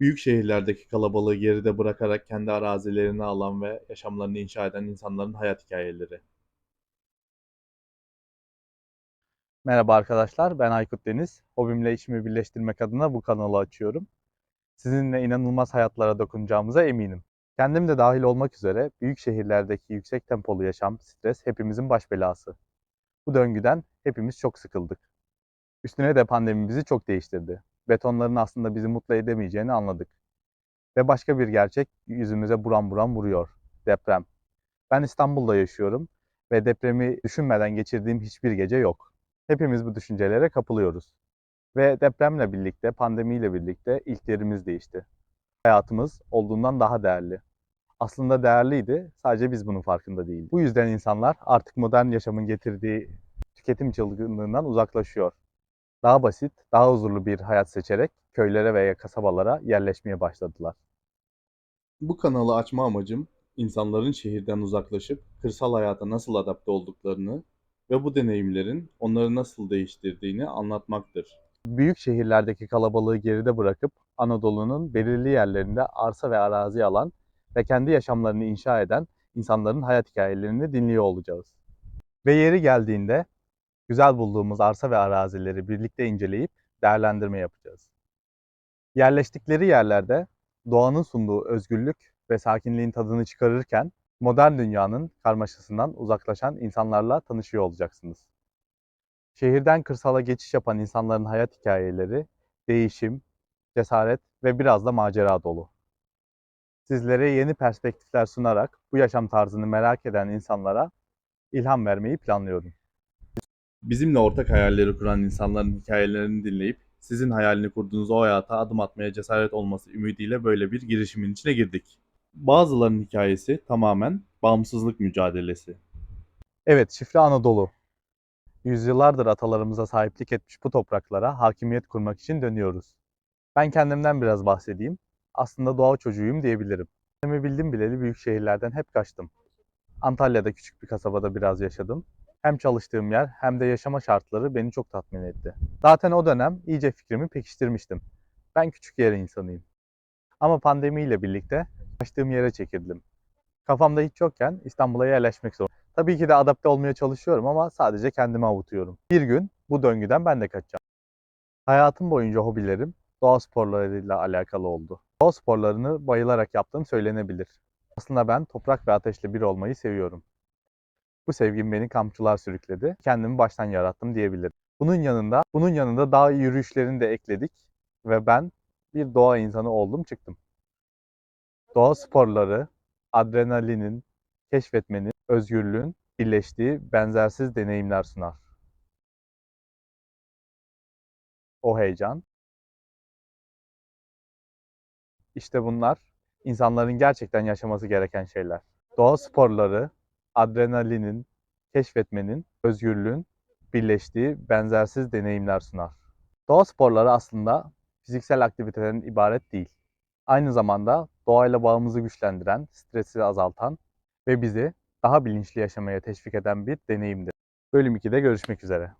Büyük şehirlerdeki kalabalığı geride bırakarak kendi arazilerini alan ve yaşamlarını inşa eden insanların hayat hikayeleri. Merhaba arkadaşlar, ben Aykut Deniz. Hobimle işimi birleştirmek adına bu kanalı açıyorum. Sizinle inanılmaz hayatlara dokunacağımıza eminim. Kendim de dahil olmak üzere büyük şehirlerdeki yüksek tempolu yaşam, stres hepimizin baş belası. Bu döngüden hepimiz çok sıkıldık. Üstüne de pandemi bizi çok değiştirdi. Betonların aslında bizi mutlu edemeyeceğini anladık. Ve başka bir gerçek yüzümüze buram buram vuruyor. Deprem. Ben İstanbul'da yaşıyorum ve depremi düşünmeden geçirdiğim hiçbir gece yok. Hepimiz bu düşüncelere kapılıyoruz. Ve depremle birlikte, pandemiyle birlikte ilklerimiz değişti. Hayatımız olduğundan daha değerli. Aslında değerliydi, sadece biz bunun farkında değildik. Bu yüzden insanlar artık modern yaşamın getirdiği tüketim çılgınlığından uzaklaşıyor. Daha basit, daha huzurlu bir hayat seçerek köylere veya kasabalara yerleşmeye başladılar. Bu kanalı açma amacım insanların şehirden uzaklaşıp kırsal hayata nasıl adapte olduklarını ve bu deneyimlerin onları nasıl değiştirdiğini anlatmaktır. Büyük şehirlerdeki kalabalığı geride bırakıp Anadolu'nun belirli yerlerinde arsa ve arazi alan ve kendi yaşamlarını inşa eden insanların hayat hikayelerini dinliyor olacağız. Ve yeri geldiğinde güzel bulduğumuz arsa ve arazileri birlikte inceleyip değerlendirme yapacağız. Yerleştikleri yerlerde doğanın sunduğu özgürlük ve sakinliğin tadını çıkarırken modern dünyanın karmaşasından uzaklaşan insanlarla tanışıyor olacaksınız. Şehirden kırsala geçiş yapan insanların hayat hikayeleri değişim, cesaret ve biraz da macera dolu. Sizlere yeni perspektifler sunarak bu yaşam tarzını merak eden insanlara ilham vermeyi planlıyorum. Bizimle ortak hayalleri kuran insanların hikayelerini dinleyip sizin hayalini kurduğunuz o hayata adım atmaya cesaret olması ümidiyle böyle bir girişimin içine girdik. Bazılarının hikayesi tamamen bağımsızlık mücadelesi. Evet, Şifre Anadolu. Yüzyıllardır atalarımıza sahiplik etmiş bu topraklara hakimiyet kurmak için dönüyoruz. Ben kendimden biraz bahsedeyim. Aslında doğa çocuğuyum diyebilirim. Kendimi bildim bileli büyük şehirlerden hep kaçtım. Antalya'da küçük bir kasabada biraz yaşadım. Hem çalıştığım yer hem de yaşama şartları beni çok tatmin etti. Zaten o dönem iyice fikrimi pekiştirmiştim. Ben küçük yer insanıyım. Ama pandemiyle birlikte kaçtığım yere çekildim. Kafamda hiç yokken İstanbul'a yerleşmek zorundayım. Tabii ki de adapte olmaya çalışıyorum ama sadece kendimi avutuyorum. Bir gün bu döngüden ben de kaçacağım. Hayatım boyunca hobilerim doğa sporlarıyla alakalı oldu. Doğa sporlarını bayılarak yaptığım söylenebilir. Aslında ben toprak ve ateşle bir olmayı seviyorum. Bu sevgim beni kampçılar sürükledi. Kendimi baştan yarattım diyebilirim. Bunun yanında, bunun yanında dağ yürüyüşlerini de ekledik ve ben bir doğa insanı oldum çıktım. Doğa sporları, adrenalinin, keşfetmenin, özgürlüğün birleştiği benzersiz deneyimler sunar. O heyecan. İşte bunlar insanların gerçekten yaşaması gereken şeyler. Doğa sporları, adrenalinin, keşfetmenin, özgürlüğün birleştiği benzersiz deneyimler sunar. Doğa sporları aslında fiziksel aktivitelerin ibaret değil. Aynı zamanda doğayla bağımızı güçlendiren, stresi azaltan ve bizi daha bilinçli yaşamaya teşvik eden bir deneyimdir. Bölüm 2'de görüşmek üzere.